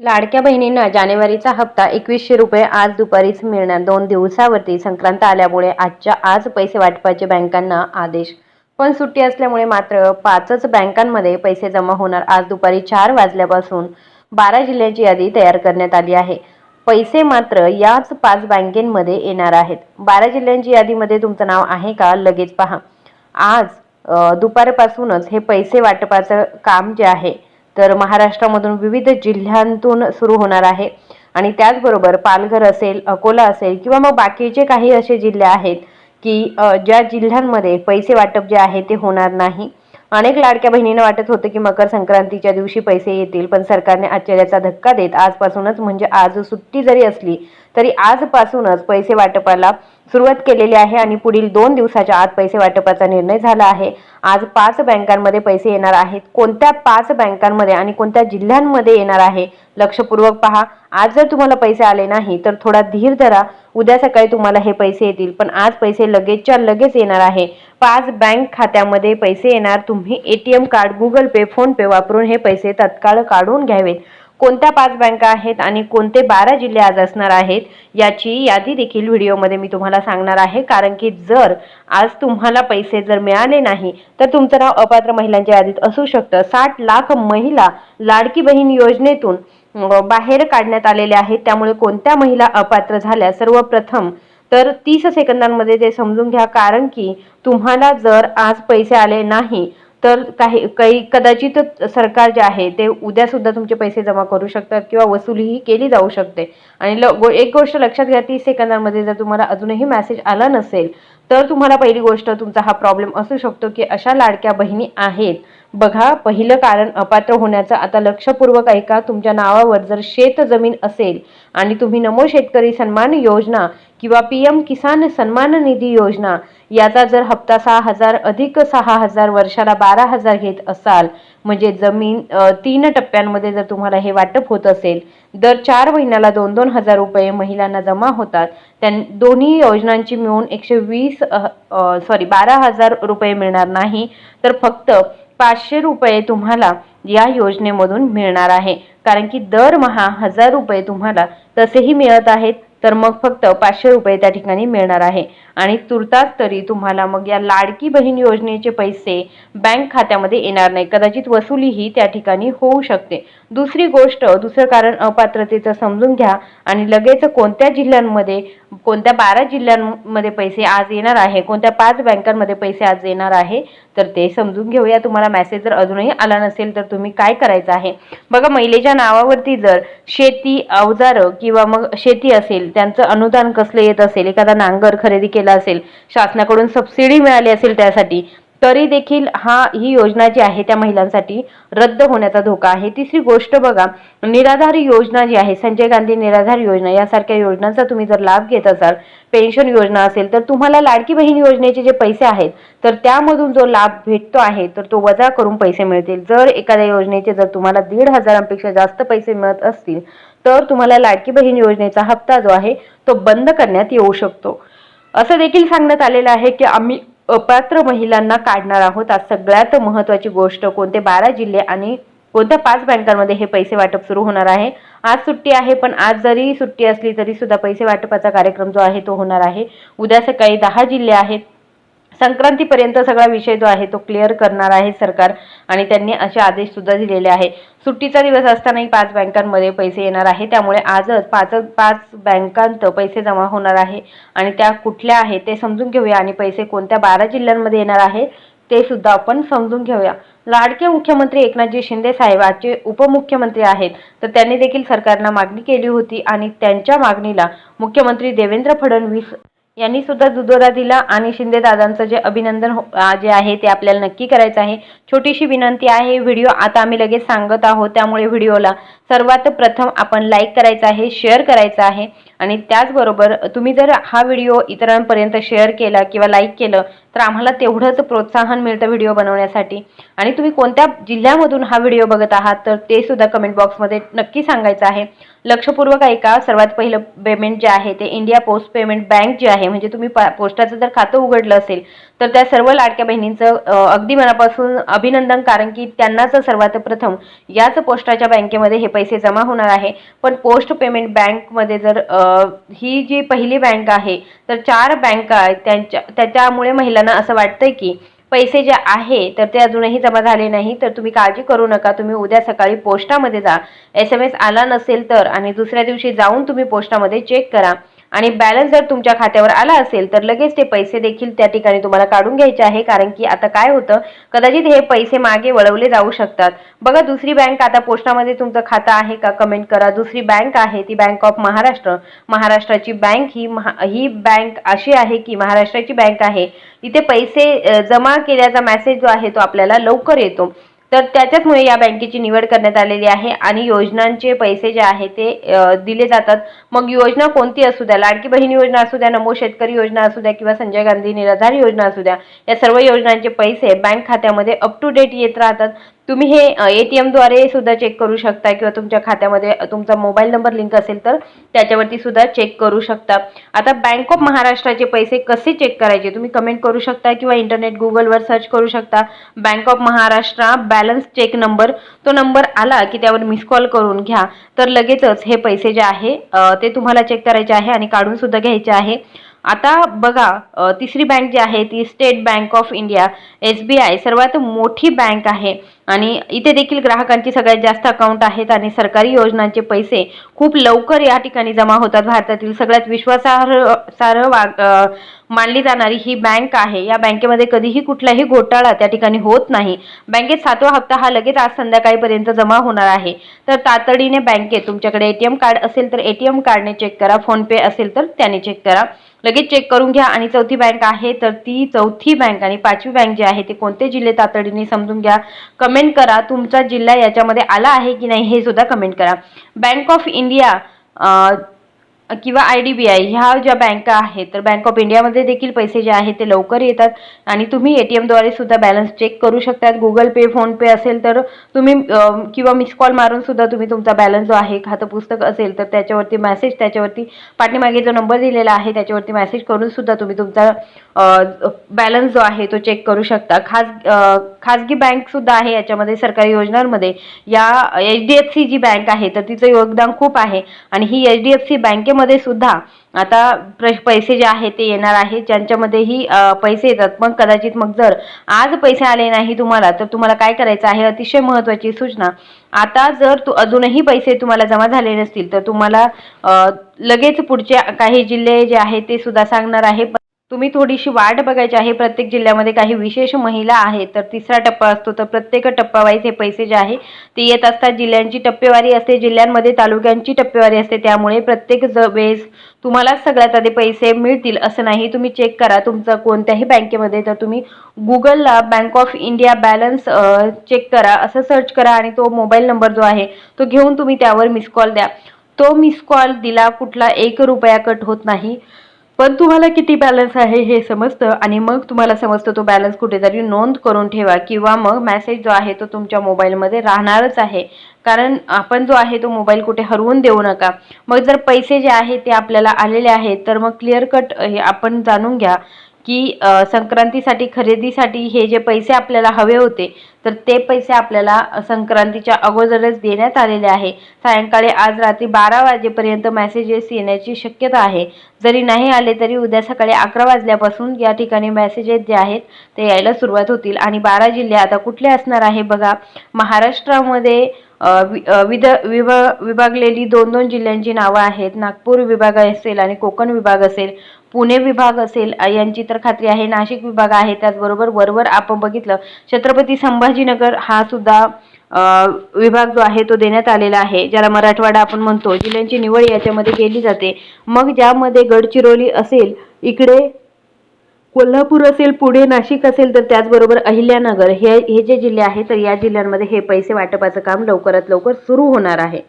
लाडक्या बहिणींना जानेवारीचा हप्ता एकवीसशे रुपये आज दुपारीच मिळणार. दोन दिवसावरती संक्रांत आल्यामुळे आजच्या आज पैसे वाटपाचे बँकांना आदेश. पण सुट्टी असल्यामुळे मात्र पाचच बँकांमध्ये पैसे जमा होणार. आज दुपारी चार वाजल्यापासून बारा जिल्ह्यांची यादी तयार करण्यात आली आहे. पैसे मात्र याच पाच बँकेमध्ये येणार आहेत. बारा जिल्ह्यांची यादीमध्ये तुमचं नाव आहे का लगेच पहा. आज दुपारपासूनच हे पैसे वाटपाचं काम जे आहे तर महाराष्ट्रामधून विविध जिल्ह्यांतून सुरू होणार आहे. आणि त्याचबरोबर पालघर असेल अकोला असेल किंवा मग बाकीचे काही असे जिल्हे आहेत की ज्या जिल्ह्यांमध्ये पैसे वाटप जे आहे ते होणार नाही. अनेक लाडक्या बहिणींना वाटत होतं की मकर संक्रांतीच्या दिवशी पैसे येतील पण सरकारने आश्चर्याचा धक्का देत आजपासूनच म्हणजे आज सुट्टी जरी असली तरी आजपासूनच पैसे वाटपाला सुरुवात केलेली आहे आणि पुढील दोन दिवसाच्या आत पैसे वाटपाचा निर्णय झाला आहे. आज पाच बँकांमध्ये पैसे येणार आहेत. कोणत्या पाच बँकांमध्ये आणि कोणत्या जिल्ह्यांमध्ये येणार आहे? लक्षपूर्वक पहा. आज जर तुम्हाला पैसे आले नाही तर थोडा धीर धरा. उद्या सकाळी तुम्हाला हे पैसे येतील पण आज पैसे लगेचच्या लगेच येणार आहे. पाच बँक खात्यामध्ये पैसे येणार. तुम्ही ATM card Google Pay PhonePe वापरून हे पैसे तत्काळ काढून घ्यावेत. कोणत्या पाच बँका आहेत आणि कोणते बारा जिल्हे आज असणार आहेत याची यादी देखील व्हिडिओमध्ये मी तुम्हाला सांगणार आहे. कारण की जर आज तुम्हाला पैसे जर मिळाले नाही तर तुमचं नाव अपात्र महिलांच्या यादीत असू शकतं. साठ लाख महिला लाडकी बहीण योजनेतून बाहेर काढण्यात आलेल्या आहेत. त्यामुळे कोणत्या महिला अपात्र झाल्या? सर्वप्रथम तर तीस सेकंदांमध्ये ते समजून घ्या. कारण की तुम्हाला जर आज पैसे आले नाही तर काही काही कदाचित सरकार जे आहे ते उद्या सुद्धा तुमचे पैसे जमा करू शकतात किंवा वसुलीही केली जाऊ शकते. आणि ल गो एक गोष्ट लक्षात घ्या तीस सेकंदांमध्ये जर तुम्हाला अजूनही मेसेज आला नसेल तर तुम्हाला पहिली गोष्ट तुमचा हा प्रॉब्लेम असू शकतो की अशा लाडक्या बहिणी आहेत. बघा पहिलं कारण अपात्र होण्याचं आता लक्षपूर्वक ऐका तुमच्या नावावर जर शेत जमीन असेल आणि तुम्ही नमो शेतकरी सन्मान योजना किंवा पी एम किसान सन्मान निधी योजना याचा जर हप्ता सहा हजार अधिक सहा हजार वर्षाला बारा हजार घेत असाल म्हणजे जमीन तीन टप्प्यांमध्ये जर तुम्हाला हे वाटप होत असेल दर चार महिन्याला दोन दोन हजार रुपये महिलांना जमा होतात. त्यां दोन्ही योजनांची मिळून एकशे वीस सॉरी बारा हजार रुपये मिळणार नाही. तर फक्त पाचशे रुपये तुम्हाला या योजनेमधून मिळणार आहे. कारण की दरमहा हजार रुपये तुम्हाला तसेही मिळत आहेत. तर मग फक्त पाचशे रुपये त्या ठिकाणी मिळणार आहे. आणि तुर्तास तरी तुम्हाला मग या लाडकी बहीण योजनेचे पैसे बँक खात्यामध्ये येणार नाही. कदाचित वसुलीही त्या ठिकाणी होऊ शकते. दुसरी गोष्ट दुसरं कारण अपात्रतेचं समजून घ्या आणि लगेच कोणत्या जिल्ह्यांमध्ये कोणत्या बारा जिल्ह्यांमध्ये पैसे आज येणार आहे कोणत्या पाच बँकांमध्ये पैसे आज येणार आहे तर ते समजून घेऊया. तुम्हाला मेसेज जर अजूनही आला नसेल तर तुम्ही काय करायचं आहे? बघा महिलेच्या नावावरती जर शेती अवजारं किंवा मग शेती असेल त्यांचं अनुदान कसलं येत असेल एखादा नांगर खरेदी केला असेल शासनाकडून सबसिडी मिळाली असेल त्यासाठी तरी देखील हा ही योजना जी आहे त्या महिलांसाठी रद्द होण्याचा धोका आहे. तिसरी गोष्ट बघा निराधार योजना जी आहे संजय गांधी निराधार योजना यासारख्या योजनांचा तुम्ही जर लाभ घेत असाल पेन्शन योजना असेल तर तुम्हाला लाडकी बहीण योजनेचे जे पैसे आहेत तर त्यामधून जो लाभ भेटतो आहे तर तो वजा करून पैसे मिळतील. जर एखाद्या योजनेचे जर तुम्हाला दीड हजारांपेक्षा जास्त पैसे मिळत असतील तर तुम्हाला लाडकी बहीण योजनेचा हप्ता जो आहे तो बंद करण्यात येऊ शकतो. असं देखील सांगण्यात आलेलं आहे की आम्ही अपात्र महिलांना काढणार आहोत. आज सगळ्यात महत्त्वाची गोष्ट कोणते? बारा जिल्हे आणि कोणत्या पाच बँकांमध्ये हे पैसे वाटप सुरू होणार आहे? आज सुट्टी आहे पण आज जरी सुट्टी असली तरी सुद्धा पैसे वाटपाचा कार्यक्रम जो आहे तो होणार आहे. उद्या सकाळी दहा जिल्हे आहेत. संक्रांतीपर्यंत सगळा विषय जो आहे तो क्लिअर करणार आहे सरकार आणि त्यांनी असे आदेश सुद्धा दिलेले आहे. सुट्टीचा दिवस असतानाही पाच बँकांमध्ये पैसे येणार आहे. त्यामुळे आजच पाच पाच बँकांत पैसे जमा होणार आहे आणि त्या कुठल्या आहेत ते समजून घेऊया आणि पैसे कोणत्या बारा जिल्ह्यांमध्ये येणार आहे ते सुद्धा आपण समजून घेऊया. लाडके मुख्यमंत्री एकनाथजी शिंदे साहेब आजचे उपमुख्यमंत्री आहेत. तर त्यांनी देखील सरकारला मागणी केली होती आणि त्यांच्या मागणीला मुख्यमंत्री देवेंद्र फडणवीस यांनी सुद्धा दुजोरा दिला आणि शिंदे दादांचं जे अभिनंदन हो- जे आहे ते आपल्याला नक्की करायचं आहे. छोटीशी विनंती आहे व्हिडिओ आता आम्ही लगेच सांगत आहोत. त्यामुळे व्हिडिओला सर्वात प्रथम आपण लाईक करायचं आहे शेअर करायचं आहे. आणि त्याचबरोबर तुम्ही जर हा व्हिडिओ इतरांपर्यंत शेअर केला किंवा लाईक केलं तर आम्हाला तेवढंच प्रोत्साहन मिळतं व्हिडिओ बनवण्यासाठी. आणि तुम्ही कोणत्या जिल्ह्यामधून हा व्हिडिओ बघत आहात तर ते सुद्धा कमेंट बॉक्समध्ये नक्की सांगायचं आहे. लक्षपूर्वक ऐका सर्वात पहिलं पेमेंट जे आहे ते इंडिया पोस्ट पेमेंट बँक जे आहे म्हणजे तुम्ही पा- पोस्टाचं जर खातं उघडलं असेल तर त्या सर्व लाडक्या बहिणींचं अगदी मनापासून अभिनंदन कारण की त्यांनाच सर्वात प्रथम याच पोस्टाच्या बँकेमध्ये हे पैसे जमा होणार आहे. पण पोस्ट पेमेंट बँकमध्ये जर ही जी पहिली बँक आहे तर चार बँका आहेत त्यांच्या त्याच्यामुळे महिलांना असं वाटतंय की पैसे जे आहे तर ते अजूनही जमा झाले नाही तर तुम्ही काळजी करू नका तुम्ही उद्या सकाळी पोस्टामध्ये जा. एस एम एस आला नसेल तर आणि दुसऱ्या दिवशी जाऊन तुम्ही पोस्टामध्ये चेक करा. आणि बॅलन्स जर तुमच्या खात्यावर आला असेल तर लगेच ते पैसे देखील त्या ठिकाणी तुम्हाला काढून घ्यायचे आहे कारण की आता काय होतं कदाचित हे पैसे मागे वळवले जाऊ शकतात. बघा दुसरी बँक आता पोस्टामध्ये तुमचं खातं आहे का? कमेंट करा. दुसरी बँक आहे ती बँक ऑफ महाराष्ट्र महाराष्ट्राची बँक ही महा ही बँक अशी आहे की महाराष्ट्राची बँक आहे. इथे पैसे जमा केल्याचा मेसेज जो आहे तो आपल्याला लवकर येतो. तर त्याच्याचमुळे या बँकेची निवड करण्यात आलेली आहे आणि योजनांचे पैसे जे आहे ते दिले जातात. मग योजना कोणती असू द्या लाडकी बहीण योजना असू द्या नमो शेतकरी योजना असू द्या किंवा संजय गांधी निराधार योजना असू द्या या सर्व योजनांचे पैसे बँक खात्यामध्ये अप टू डेट येत राहतात. तुम्ही हे ए टी एमद्वारे सुद्धा चेक करू शकता किंवा तुमच्या खात्यामध्ये तुमचा मोबाईल नंबर लिंक असेल तर त्याच्यावरती सुद्धा चेक करू शकता. आता बँक ऑफ महाराष्ट्राचे पैसे कसे चेक करायचे? तुम्ही कमेंट करू शकता किंवा इंटरनेट गुगलवर सर्च करू शकता. Bank of Maharashtra balance check number तो नंबर आला की त्यावर मिस कॉल करून घ्या. तर लगेचच हे पैसे जे आहे ते तुम्हाला चेक करायचे आहे आणि काढून सुद्धा घ्यायचे आहे. आता बघा तिसरी बँक जी आहे ती State Bank of India S B I सर्वात मोठी बँक आहे. आणि इथे देखील ग्राहकांची सगळ्यात जास्त अकाउंट आहेत आणि सरकारी योजनांचे पैसे खूप लवकर या ठिकाणी जमा होतात. भारतातील सगळ्यात विश्वासार्ह सार्ह वा- मानली जाणारी ही बँक आहे. या बँकेमध्ये कधीही कुठलाही घोटाळा त्या ठिकाणी होत नाही. बँकेत सातवा हप्ता हा लगेच आज संध्याकाळीपर्यंत जमा होणार आहे. तर तातडीने बँकेत तुमच्याकडे एटीएम कार्ड असेल तर एटीएम कार्डने चेक करा. फोनपे असेल तर त्याने चेक करा. लगेच चेक करून घ्या. आणि चौथी बँक आहे तर ती चौथी बँक आणि पाचवी बँक जी आहे ते कोणते जिल्हे तातडीने समजून घ्या. कमेंट करा तुमचा जिल्हा याच्यामध्ये आला आहे की नाही हे सुद्धा कमेंट करा. बँक ऑफ इंडिया किंवा आय डी बी आय ह्या ज्या बँका आहेत तर बँक ऑफ इंडियामध्ये देखील पैसे जे आहेत ते लवकर येतात आणि तुम्ही ए टी एमद्वारे सुद्धा बॅलन्स चेक करू शकतात. गुगल पे फोनपे असेल तर तुम्ही किंवा मिस कॉल मारून सुद्धा तुम्ही तुमचा बॅलन्स जो आहे खातं पुस्तक असेल तर त्याच्यावरती मेसेज त्याच्यावरती पाठीमागे जो नंबर दिलेला आहे त्याच्यावरती मेसेज करून सुद्धा तुम्ही तुमचा बॅलन्स जो आहे तो चेक करू शकता. खास खाजगी बँकसुद्धा आहे याच्यामध्ये सरकारी योजनांमध्ये. या एच डी एफ सी जी बँक आहे तर तिचं योगदान खूप आहे आणि ही एच डी एफ सी बँके बँकेमध्ये सुद्धा आता प्र पैसे जे आहेत ते येणार आहे ज्यांच्यामध्येही पैसे येतात. पण कदाचित मग जर आज पैसे आले नाही तुम्हाला तर तुम्हाला काय करायचं आहे? अतिशय महत्त्वाची सूचना. आता जर तू अजूनही पैसे तुम्हाला जमा झाले नसतील तर तुम्हाला लगेच पुढचे काही जिल्हे जे आहेत ते सुद्धा सांगणार आहे. तुम्ही थोडीशी वाट बघायची आहे. प्रत्येक जिल्ह्यामध्ये काही विशेष महिला आहेत. तर तिसरा टप्पा असतो. तर प्रत्येक टप्पावाईज हे पैसे जे आहे ते येत असतात. जिल्ह्यांची टप्पेवारी असते. जिल्ह्यांमध्ये तालुक्यांची टप्पेवारी असते. त्यामुळे प्रत्येक ज वेळेस तुम्हालाच सगळ्यात आधी पैसे मिळतील असं नाही. तुम्ही चेक करा तुमचं कोणत्याही बँकेमध्ये. तर तुम्ही गुगलला bank of India balance check करा. असं सर्च करा आणि तो मोबाईल नंबर जो आहे तो घेऊन तुम्ही त्यावर मिस कॉल द्या. तो मिस कॉल दिला कुठला एक रुपया कट होत नाही. पण तुम्हाला किती बॅलन्स आहे हे समजतं? आणि मग तुम्हाला समजतं तो बॅलन्स कुठेतरी नोंद करून ठेवा किंवा मग मॅसेज जो आहे तो तुमच्या मोबाईलमध्ये राहणारच आहे. कारण आपण जो आहे तो मोबाईल कुठे हरवून देऊ नका. मग जर पैसे जे आहे ते आपल्याला आलेले आहेत तर मग क्लिअर कट हे आपण जाणून घ्या. की संक्रांतीसाठी खरेदीसाठी हे जे पैसे आपल्याला हवे होते तर ते पैसे आपल्याला संक्रांतीच्या अगोदरच देण्यात आलेले आहे. सायंकाळी आज रात्री बारा वाजेपर्यंत मॅसेजेस येण्याची शक्यता आहे. जरी नाही आले तरी उद्या सकाळी अकरा वाजल्यापासून या ठिकाणी मॅसेजेस जे आहेत ते यायला सुरुवात होतील. आणि बारा जिल्हे आता कुठले असणार आहे बघा. महाराष्ट्रामध्ये वि- विद विभ विभागलेली दोन दोन जिल्ह्यांची नावं आहेत. नागपूर विभाग असेल आणि कोकण विभाग असेल. पुणे विभाग असेल यांची तर खात्री आहे. नाशिक विभाग आहे त्याचबरोबर वरवर आपण बघितलं छत्रपती संभाजीनगर हा सुद्धा विभाग जो आहे तो देण्यात आलेला आहे. ज्याला मराठवाडा आपण म्हणतो जिल्ह्यांची निवड याच्यामध्ये केली जाते. मग ज्यामध्ये गडचिरोली असेल इकडे कोल्हापूर असेल पुणे नाशिक असेल तर त्याचबरोबर अहिल्यानगर हे हे जे जिल्हे आहेत तर या जिल्ह्यांमध्ये हे पैसे वाटपाचं काम लवकरात लवकर सुरू होणार आहे.